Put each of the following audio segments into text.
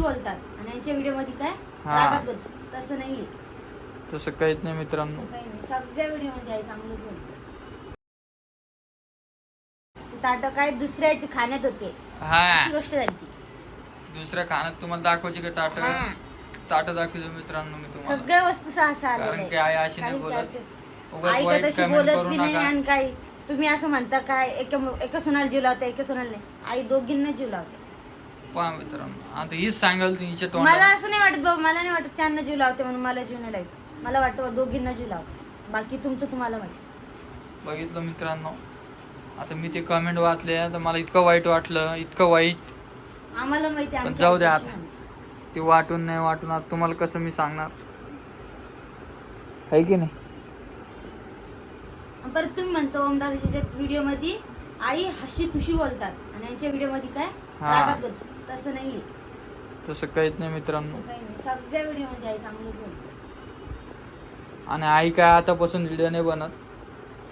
बोलतात. आणि यांच्या व्हिडिओमध्ये काय? हा. रागात बोलतात. तसं नाहीये. तसं काहीच नाही मित्रांनो. काही नाही. सगळ्या व्हिडिओमध्ये आहे चांगलं बोलतात. ते ताटं काय दुसऱ्याचे खाण्यात होते. हा. गोष्ट झाली ती. दुसऱ्या खाण्यात तुम्हाला दाखवायची का हा. ताट दाखवतो मित्रांनो मी तुम्हाला. सगळ्या वस्तू सहा कारण की आई अशी नाही बोलत. उगाच आई का वाईट तशी comment बोलत करू बी नाही नका. आणि काय तुम्ही असं म्हणता काय एका एका सोनाला जीव लावता एका सोनाला नाही. आई दोघींना जीव लावते. पहा मित्रांनो. आता हीच सांगाल हिच्या मला असं नाही वाटत बाबा मला नाही वाटत त्यांना जीव लावते म्हणून मला जीव नाही लावत. मला वाटतं बा दोघींना जीव लावते. बाकी तुमचं तुम्हाला माहिती. बघितलं मित्रांनो. आता मी ते कमेंट वाचले तर मला इतकं वाईट वाटलं इतकं वाईट. आम्हाला माहिती पण आमच्या जाऊ द्या आता. ते वाटून नाही वाटून आता तुम्हाला कसं मी सांगणार? आहे की नाही? आणि परत तुम्ही म्हणतो ओमदादाच्या व्हिडिओमध्ये आई हशी खुशी बोलतात. आणि यांच्या व्हिडिओमध्ये काय? हा. रागात बोलतात. तसं नाहीये. तसं काहीच नाही मित्रांनो. काही नाही. सगळ्या व्हिडिओमध्ये आई चांगलं आणि आई काय आतापासून व्हिडिओ नाही बनत.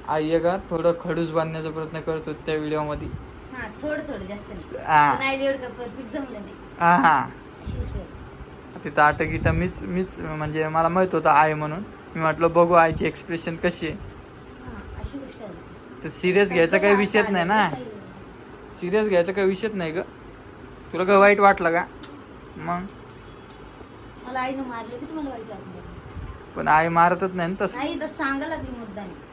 आई आहे का थोडं खडूस बांधण्याचा प्रयत्न करत होती त्या व्हिडिओमध्ये हा थोडं थोडं जास्त नाही. हा. पण आईला एवढं परफेक्ट जमलं नाही हा हा. अशी गोष्ट आहे. तिथं आठ गिटा मीच मीच म्हणजे मला माहीत होतं आहे म्हणून. मी म्हटलं बघू आईची एक्सप्रेशन कशी आहे. हा अशी गोष्ट आहे. तर सिरियस घ्यायचा काही विषयच नाही ना. नाही. सिरियस घ्यायचा काही विषयच नाही ग. तुला काय वाईट वाटलं का? मग? मला आईनं मारलं की तुम्हाला वाईट वाटलं. पण आई मारतच नाही ना तसं. नाही तर सांगा लागली मुद्दाने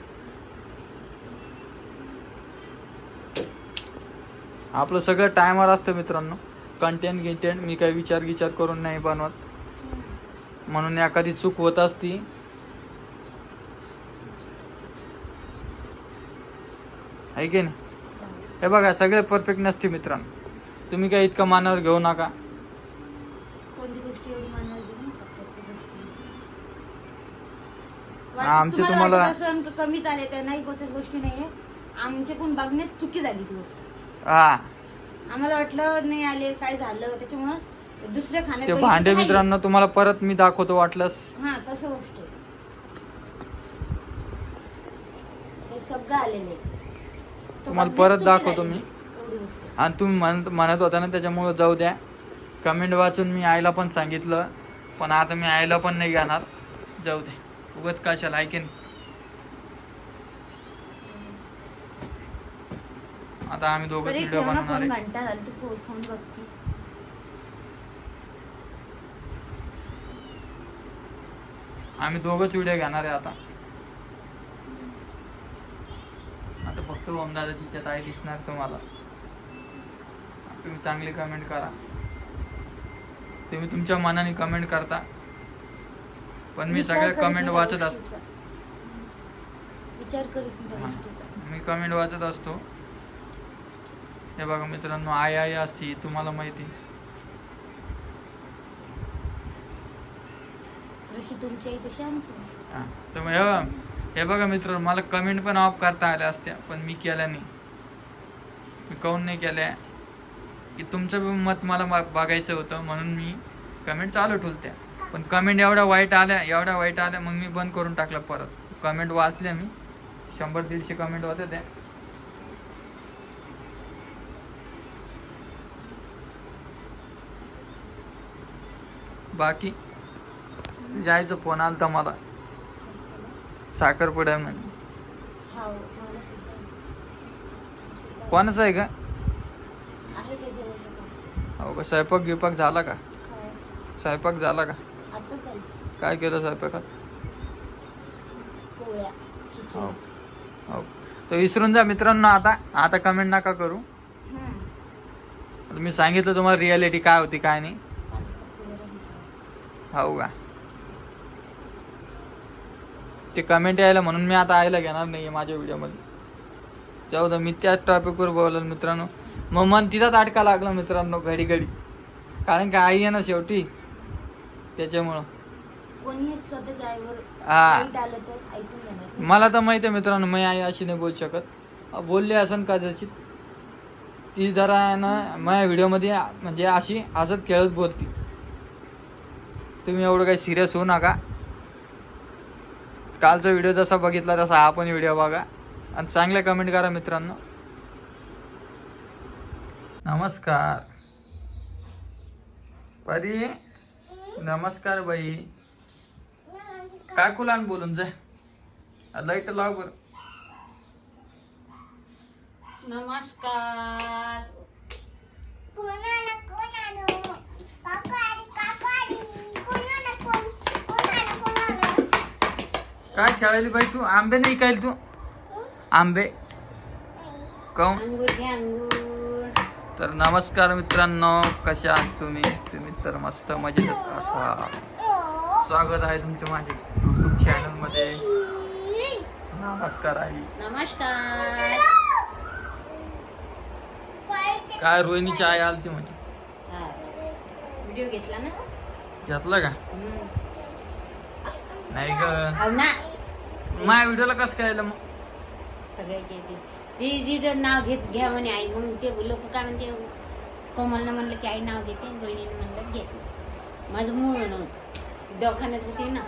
आपलं सगळं टायमर असतं मित्रांनो. कंटेंट गिंटेंट मी काही विचार विचार करून नाही बनवत. म्हणून एखादी चूक होत असती. आहे की नाही? हे बघा सगळे परफेक्ट नसते मित्रांनो. तुम्ही काय इतकं मानावर घेऊ नका कोणती गोष्ट एवढी मानवायला गेली ना, प्रत्येक गोष्टी. वाटतं आमचे तुम्हाला वाटत असेल का कमीत आले तर नाही कोणत्याच गोष्टी नाहीये आमच्याकडून बघण्यात चुकी झाली ती गोष्ट हा आम्हाला वाटलं नाही आले काय झालं त्याच्यामुळं दुसऱ्या खाण्यात ते बघितलं भांडे. मित्रांनो तुम्हाला परत मी दाखवतो वाटलंस हा तसं गोष्ट आहे. सगळं आलेलं आहे तो तुम्हाला बघण्यात परत चुकी दाखवतो मी. एवढी गोष्ट. आणि तुम्ही म्हणत म्हणत होता ना त्याच्यामुळे जाऊ द्या. कमेंट वाचून मी आईला पण सांगितलं पण आता मी आईला पण नाही घेणार. जाऊ दे. उगत कशाला ऐकेन आता आम्ही दोघं व्हिडिओ बनवणार आहे. आम्ही दोघंच व्हिडिओ घेणार आहे आता. आता फक्त ओमदादा तिच्यात आई दिसणार तुम्हाला. तुम्ही चांगली कमेंट करा तुम्ही तुमच्या मनाने कमेंट करता पण मी विचार सगळ्या करीत कमेंट नाही वाचत असतो गोष्टीचा. विचार करीत नाही त्या हा. गोष्टीचा. मी कमेंट वाचत असतो हे बघा मित्रांनो आई आई असती तुम्हाला माहिती जशी तुमची आई तशी आमची आई. हा. तर मग हे बघा- हे बघा मित्र मला कमेंट पण ऑफ करता आल्या असत्या पण मी केल्या नाही मी काऊन नाही केल्या की तुमचं मत मला बघायचं होतं म्हणून मी कमेंट चालू ठेवत्या पण कमेंट एवढ्या वाईट आल्या एवढ्या वाईट आल्या मग मी बंद करून टाकलं परत. कमेंट वाचल्या मी. शंभर दीडशे कमेंट होत्या त्या बाकी जायचं फोन आलता मला. साखरपुडा आहे म्हणे मला. सुद्धा. कोणाचं आहे का हो का स्वयंपाक गिपाक झाला का? स्वयंपाक झाला का? आता. काय केलं स्वयंपाकात? पोळ्या हो खिचडी हो तर विसरून जा मित्रांनो आता. आता कमेंट नका करू. हम्म. आता मी सांगितलं तुम्हाला रियालिटी काय होती काय नाही. पालकाचं वरण. हो का? ते कमेंट यायला म्हणून मी आता आयला घेणार नाही माझ्या व्हिडिओमध्ये जाऊ दे मी त्याच टॉपिकवर बोलल मित्रांनो. मग मन तिथंच अडका लागला मित्रांनो घडी घडी कारण का आई आहे ना शेवटी. त्याच्यामुळं. कोणी स्वतःच्या आईवर हा. वाईट आलं तर ऐकून घेणार मला तर माहिती आहे मित्रांनो मी आई अशी नाही बोलू शकत. बोलली असन कदाचित ती जरा आहे ना माझ्या व्हिडिओमध्ये म्हणजे अशी हसत खेळत बोलती. तुम्ही एवढं काही सिरियस होऊ नका. कालचा व्हिडिओ जसा बघितला तसा हा पण व्हिडिओ बघा. आणि चांगल्या कमेंट करा मित्रांनो. नमस्कार. परी नमस्कार बाई. काय कुलान बोलून जाय लाइट लाव बर. नमस्कार. काय खेळायली बाई तू? आंबे नाही खायला तू? आंबे. अंगूर घ्या अंगूर. तर नमस्कार मित्रांनो कशा आहात तुम्ही? तुम्ही तर मस्त मजेत असा. स्वागत आहे तुमच्या माझ्या युट्यूब चॅनलमध्ये. नमस्कार आई. नमस्कार. काय रोहिणीची आई आलती म्हणे? हा. व्हिडिओ घेतला ना? घेतला का. नाही ग. हो ना. माझ्या व्हिडिओला कसं काय मग? सगळ्याचे ते तिचं नाव घेत घ्या म्हणे आई मग ते लोक काय म्हणते कोमलनं म्हणलं की आई नाव घेते रोहिणीने म्हणलं घेत माझं मूळ नव्हतं. दवाखान्यात होती ना.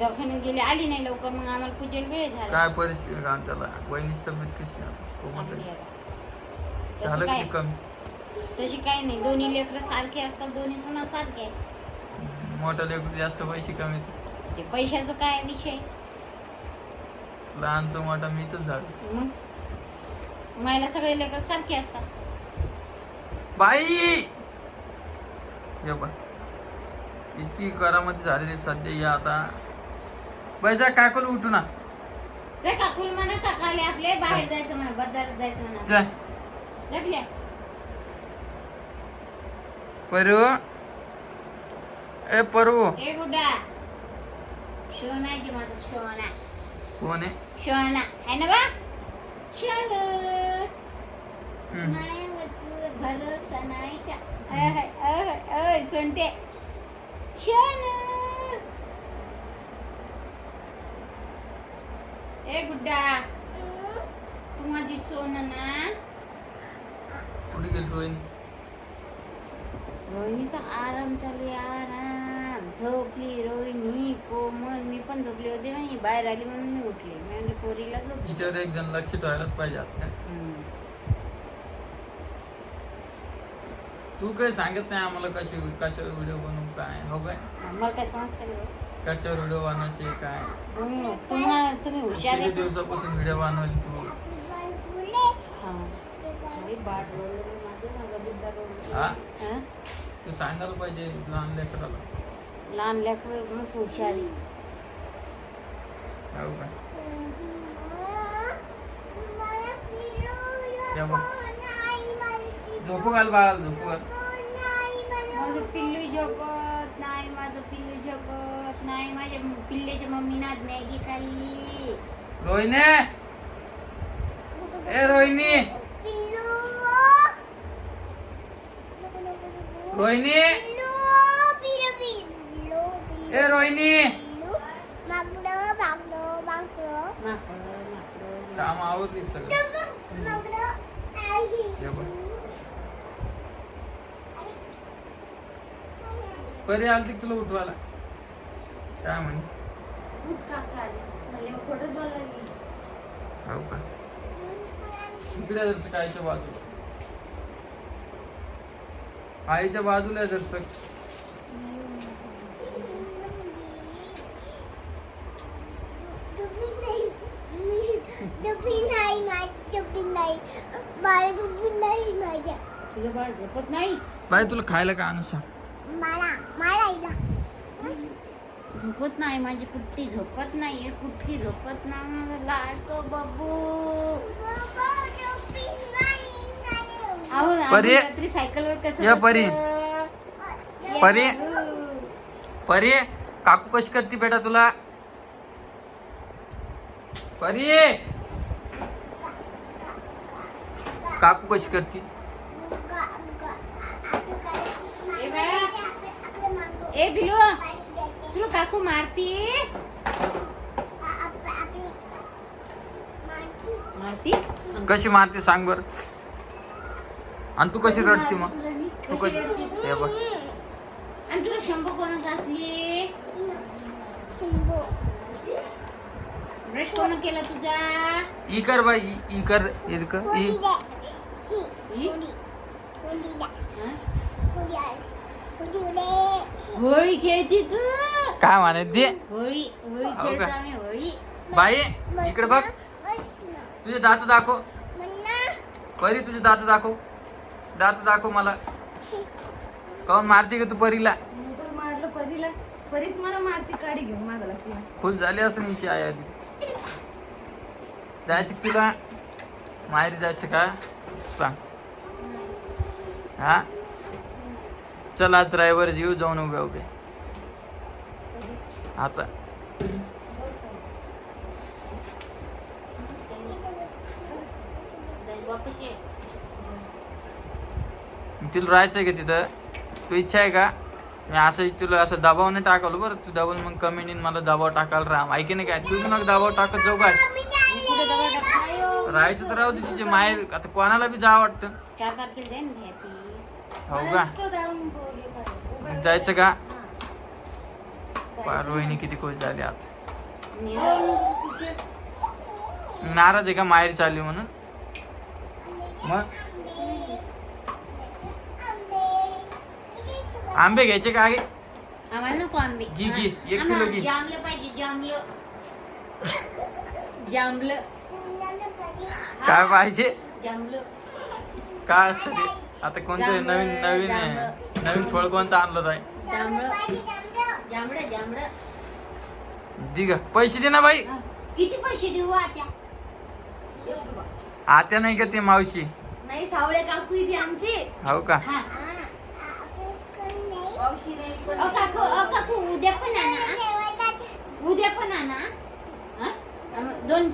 दवाखान्यात गेली आली नाही लवकर मग आम्हाला पूजेला वेळ झाला. काय परिस्थिती का त्याला? वहिनीची तब्येत कशी झालं काय? कमी? तशी काही नाही. दोन्ही लेकरं सारखे असतात दोन्ही पुन्हा सारखे आहेत. मोठं लेकरू जास्त पैसे कमी ते पैशाचं काय विषय? लहानचं मोठं मी तर झालं. मग? मायला सगळे लेकर सारखे असतात. बाई! हे बा इतकी करामती झालेली सध्या या आता. बाई जा काय करू उठू ना ते काकूल म्हणा काकाले आपले बाहेर जायचं म्हणा बाजारात जायचं म्हणा. जा. जगल्या. परू. ए परू. ए गुड्डा. शोना आहे की माझा शोना कोण आहे? शोना आहे ना बा? शोन हम्म. मायावरती भरोसा नाही का? अय, अय, अय, सोनटे. शोन ए गुड्डा. तू माझी सोन ना? कुठे गेली रोहिणी रोहिणीचा आराम चालू आहे आराम. झोपली रोहिणी कोमल मी पण झोपली होते ना ही बाहेर आली म्हणून मी उठले मी म्हणले पोरीला झोपली तिच्यावर एक जण लक्ष ठेवायलाच पाहिजे आता काय. हम्म. तू काही सांगत नाही आम्हाला कशी कशावर व्हिडिओ बनवू काय हो काय मला काय समजतं नाही कशावर व्हिडिओ बनवायचे काय तुम्ही तुम्हाला तुम्ही हुशार किती आहे दिवसापासून व्हिडिओ बनवली तू हा. अरे माझं, माझा बुद्धा. हा हा? तू सांगायला पाहिजे लहान लेकराला लहान लेकर मस्त हुशार. हो. झोपू घाल बाळाला झोपू घाल. माझं पिल्लू झोपत नाही माझं पिल्लू झोपत नाही. माझ्या पिल्ल्याच्या मम्मीनं आज मॅगी खाल्ली. रोहिणी! ए रोहिणी! रोहिणी! ए रोहिणी. काम आवडली सगळं. परी आलती तुला उठवायला? काय म्हणे. हो का? इकडे जरस कायच्या बाजूला. आईच्या बाजूला आहे जरस डुबी नाही माझी डुबी नाही मला डुबी नाही माझ्या तुझं बाळ झोपत नाही बाई तुला खायला काय आणू सांग मला मारायला झोपत नाही माझी कुट्टी झोपत नाही कुठली झोपत नाही माझा लाडको बाबू. अहो आम्ही परी. रात्री सायकलवर कसं या परी. या परी. परी काकू कशी करते बेटा तुला परी काकू कशी करते ए बिलू. तुला काकू मारती. मारती. कशी मारते सांग बर आणि तू कशी रडते मग तू कशी? हे बघ आणि तुला शंभू कोण घातली. ब्रश कोण केला तुझा? ई कर बाई ई- ई कर ई. कर कोणी ई? द्या. कोणी. कोणी द्या. कोणी आहे. कुठे होळी खेळती तू? काय म्हणत ते होळी होळी हो खेळतो का? आम्ही होळी. बाई इकडे बघ. तुझे दात दाखव. परी तुझे दात दाखव. दात दाखव मला. काऊन मारते का तू परीला? इकडं मारलं परीला. परीच मला मारती काडी घेऊन मागं लागते. खुश झाली असं हिची आई आधी. जायचं तुला? माहेरी जायचं का? सांग. हा? चल आज ड्रायव्हर जीव जाऊन उभे उभे. आता. तिला राहायचंय का तिथं? तू इच्छा आहे का? मी असं तुला असं दबाव नाही टाकवलं बरं. तू दबाव मग कमी नाही मला दबाव टाकायला राहा. ऐकी नाही काय? तू मग दबाव टाकत जाऊ काय राहायचं तर राहू दे तिचे माहेर आता कोणाला बी जा वाटतं. चार तारखेला जाईन घ्या ती हो का? हे मग जायचं का? हा. रोहिणी किती खुश झाली आता नि- नाराज आहे का माहेर चालली म्हणून? मग? आंबे घ्यायचे का आगे? आम्हाला नको आंबे. घे, घे. हा. एक किलो घे. जांभलं पाहिजे जांभलं. जांभलं. काय पाहिजे? काय असतं ते? आता कोणतं नवीन नवीन आहे. नवीन फळ कोणतं आणलं आहे दिग पैसे दे ना बाई. हा. किती पैसे देऊ आत्या? आत्या नाही का ते मावशी? नाही सावळे काकू इथे आमची. हो का? हा. मावशी नाही कोण अ काकू अ काकू उद्या पण आणा. उद्या पण आणा. हा? दोन